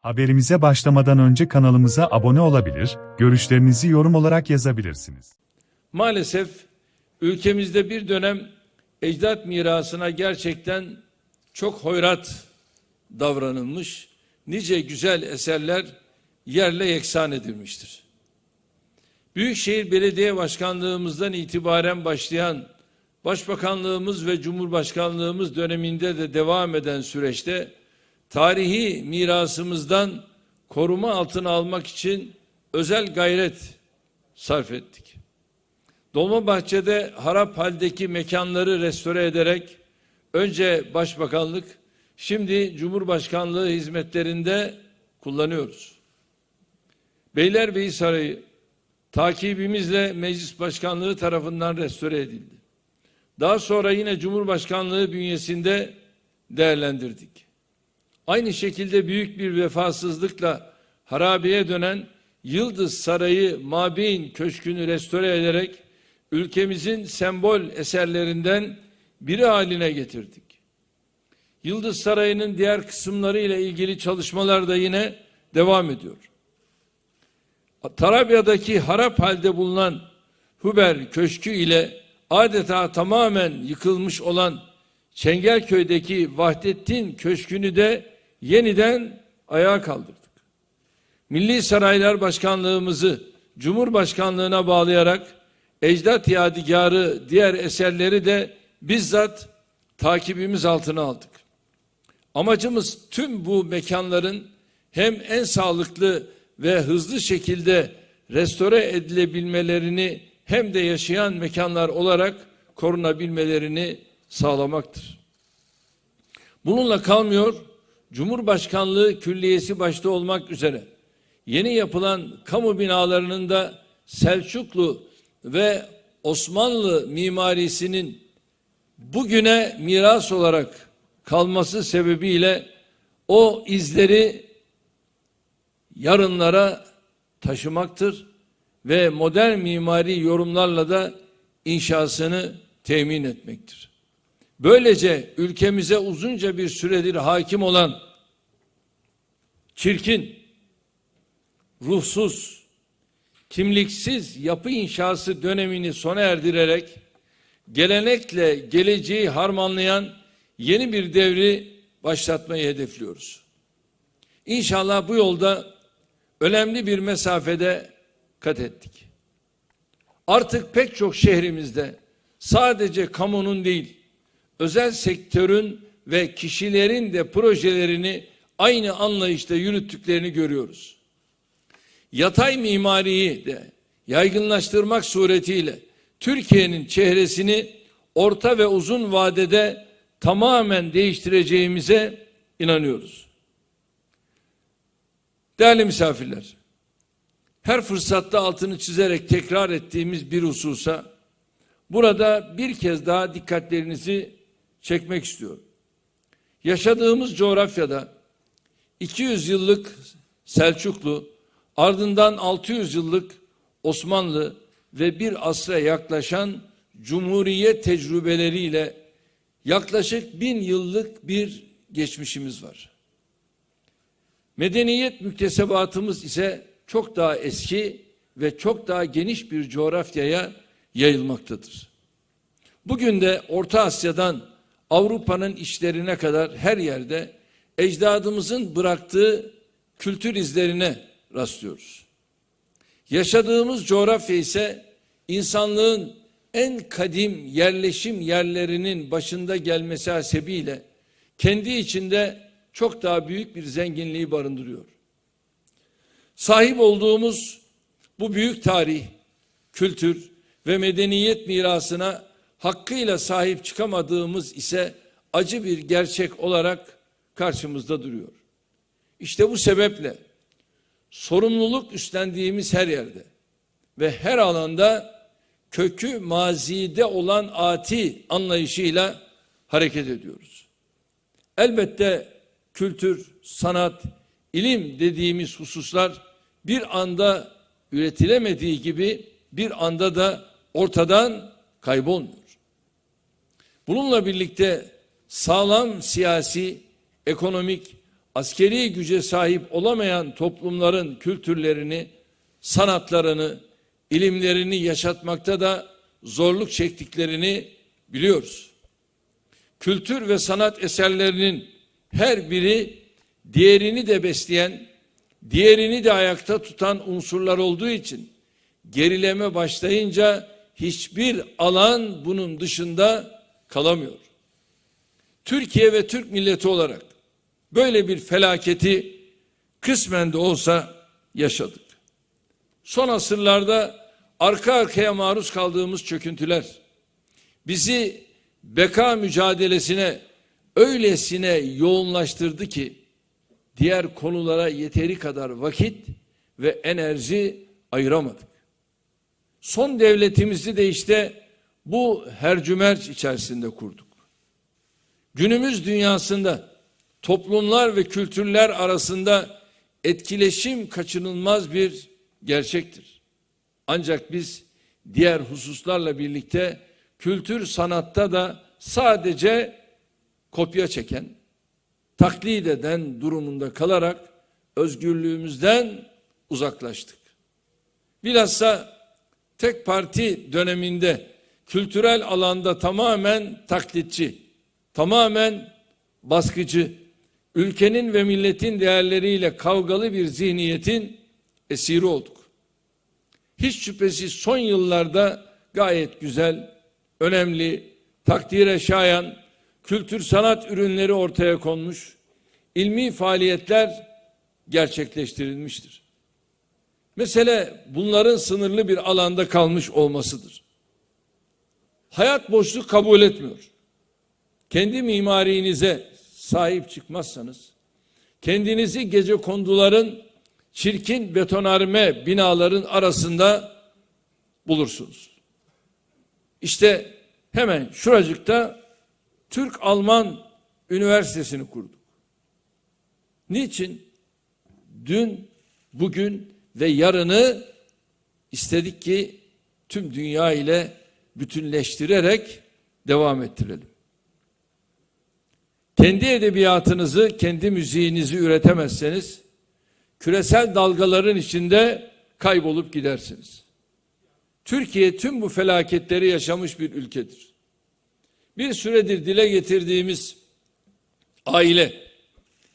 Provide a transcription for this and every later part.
Haberimize başlamadan önce kanalımıza abone olabilir, görüşlerinizi yorum olarak yazabilirsiniz. Maalesef ülkemizde bir dönem ecdat mirasına gerçekten çok hoyrat davranılmış, nice güzel eserler yerle yeksan edilmiştir. Büyükşehir Belediye Başkanlığımızdan itibaren başlayan Başbakanlığımız ve Cumhurbaşkanlığımız döneminde de devam eden süreçte tarihi mirasımızdan koruma altına almak için özel gayret sarf ettik. Dolmabahçe'de harap haldeki mekanları restore ederek önce Başbakanlık, şimdi Cumhurbaşkanlığı hizmetlerinde kullanıyoruz. Beylerbeyi Sarayı takibimizle Meclis Başkanlığı tarafından restore edildi. Daha sonra yine Cumhurbaşkanlığı bünyesinde değerlendirdik. Aynı şekilde büyük bir vefasızlıkla harabeye dönen Yıldız Sarayı Mabeyin Köşkü'nü restore ederek ülkemizin sembol eserlerinden biri haline getirdik. Yıldız Sarayı'nın diğer kısımları ile ilgili çalışmalar da yine devam ediyor. Tarabya'daki harap halde bulunan Huber Köşkü ile adeta tamamen yıkılmış olan Çengelköy'deki Vahdettin Köşkü'nü de yeniden ayağa kaldırdık. Milli Saraylar Başkanlığımızı Cumhurbaşkanlığına bağlayarak ecdat yadigarı diğer eserleri de bizzat takibimiz altına aldık. Amacımız tüm bu mekanların hem en sağlıklı ve hızlı şekilde restore edilebilmelerini hem de yaşayan mekanlar olarak korunabilmelerini sağlamaktır. Bununla kalmıyor, Cumhurbaşkanlığı Külliyesi başta olmak üzere yeni yapılan kamu binalarının da Selçuklu ve Osmanlı mimarisinin bugüne miras olarak kalması sebebiyle o izleri yarınlara taşımaktır ve modern mimari yorumlarla da inşasını temin etmektir. Böylece ülkemize uzunca bir süredir hakim olan çirkin, ruhsuz, kimliksiz yapı inşası dönemini sona erdirerek gelenekle geleceği harmanlayan yeni bir devri başlatmayı hedefliyoruz. İnşallah bu yolda önemli bir mesafede kat ettik. Artık pek çok şehrimizde sadece kamunun değil, özel sektörün ve kişilerin de projelerini aynı anlayışta yürüttüklerini görüyoruz. Yatay mimariyi de yaygınlaştırmak suretiyle Türkiye'nin çehresini orta ve uzun vadede tamamen değiştireceğimize inanıyoruz. Değerli misafirler, her fırsatta altını çizerek tekrar ettiğimiz bir hususa burada bir kez daha dikkatlerinizi çekmek istiyorum. Yaşadığımız coğrafyada 200 yıllık Selçuklu, ardından 600 yıllık Osmanlı ve bir asra yaklaşan Cumhuriyet tecrübeleriyle yaklaşık bin yıllık bir geçmişimiz var. Medeniyet müktesebatımız ise çok daha eski ve çok daha geniş bir coğrafyaya yayılmaktadır. Bugün de Orta Asya'dan Avrupa'nın işlerine kadar her yerde ecdadımızın bıraktığı kültür izlerine rastlıyoruz. Yaşadığımız coğrafya ise insanlığın en kadim yerleşim yerlerinin başında gelmesi hasebiyle kendi içinde çok daha büyük bir zenginliği barındırıyor. Sahip olduğumuz bu büyük tarih, kültür ve medeniyet mirasına hakkıyla sahip çıkamadığımız ise acı bir gerçek olarak karşımızda duruyor. İşte bu sebeple sorumluluk üstlendiğimiz her yerde ve her alanda kökü mazide olan ati anlayışıyla hareket ediyoruz. Elbette kültür, sanat, ilim dediğimiz hususlar bir anda üretilemediği gibi bir anda da ortadan kaybolmuyor. Bununla birlikte sağlam siyasi, ekonomik, askeri güce sahip olamayan toplumların kültürlerini, sanatlarını, ilimlerini yaşatmakta da zorluk çektiklerini biliyoruz. Kültür ve sanat eserlerinin her biri diğerini de besleyen, diğerini de ayakta tutan unsurlar olduğu için gerileme başlayınca hiçbir alan bunun dışında kalamıyor. Türkiye ve Türk milleti olarak böyle bir felaketi kısmen de olsa yaşadık. Son asırlarda arka arkaya maruz kaldığımız çöküntüler bizi beka mücadelesine öylesine yoğunlaştırdı ki diğer konulara yeteri kadar vakit ve enerji ayıramadık. Son devletimizi de işte bu hercümerç içerisinde kurduk. Günümüz dünyasında toplumlar ve kültürler arasında etkileşim kaçınılmaz bir gerçektir. Ancak biz diğer hususlarla birlikte kültür sanatta da sadece kopya çeken, taklit eden durumunda kalarak özgürlüğümüzden uzaklaştık. Bilhassa tek parti döneminde kültürel alanda tamamen taklitçi, tamamen baskıcı, ülkenin ve milletin değerleriyle kavgalı bir zihniyetin esiri olduk. Hiç şüphesiz son yıllarda gayet güzel, önemli, takdire şayan kültür sanat ürünleri ortaya konmuş, ilmi faaliyetler gerçekleştirilmiştir. Mesele bunların sınırlı bir alanda kalmış olmasıdır. Hayat boşluk kabul etmiyor. Kendi mimarinize sahip çıkmazsanız, kendinizi gece konduların çirkin betonarme binaların arasında bulursunuz. İşte hemen şuracıkta Türk-Alman Üniversitesi'ni kurduk. Niçin? Dün, bugün ve yarını istedik ki tüm dünya ile bütünleştirerek devam ettirelim. Kendi edebiyatınızı, kendi müziğinizi üretemezseniz küresel dalgaların içinde kaybolup gidersiniz. Türkiye tüm bu felaketleri yaşamış bir ülkedir. Bir süredir dile getirdiğimiz aile,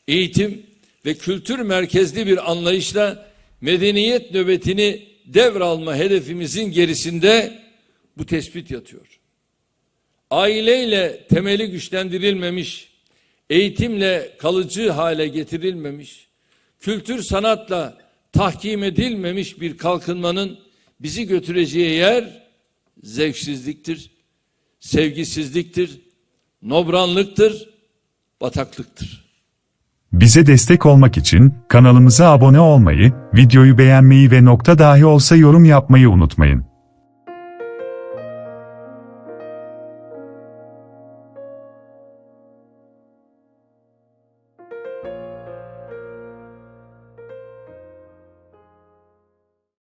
eğitim ve kültür merkezli bir anlayışla medeniyet nöbetini devralma hedefimizin gerisinde bu tespit yatıyor. Aileyle temeli güçlendirilmemiş, eğitimle kalıcı hale getirilmemiş, kültür sanatla tahkim edilmemiş bir kalkınmanın bizi götüreceği yer zevksizliktir, sevgisizliktir, nobranlıktır, bataklıktır. Bize destek olmak için kanalımıza abone olmayı, videoyu beğenmeyi ve nokta dahi olsa yorum yapmayı unutmayın.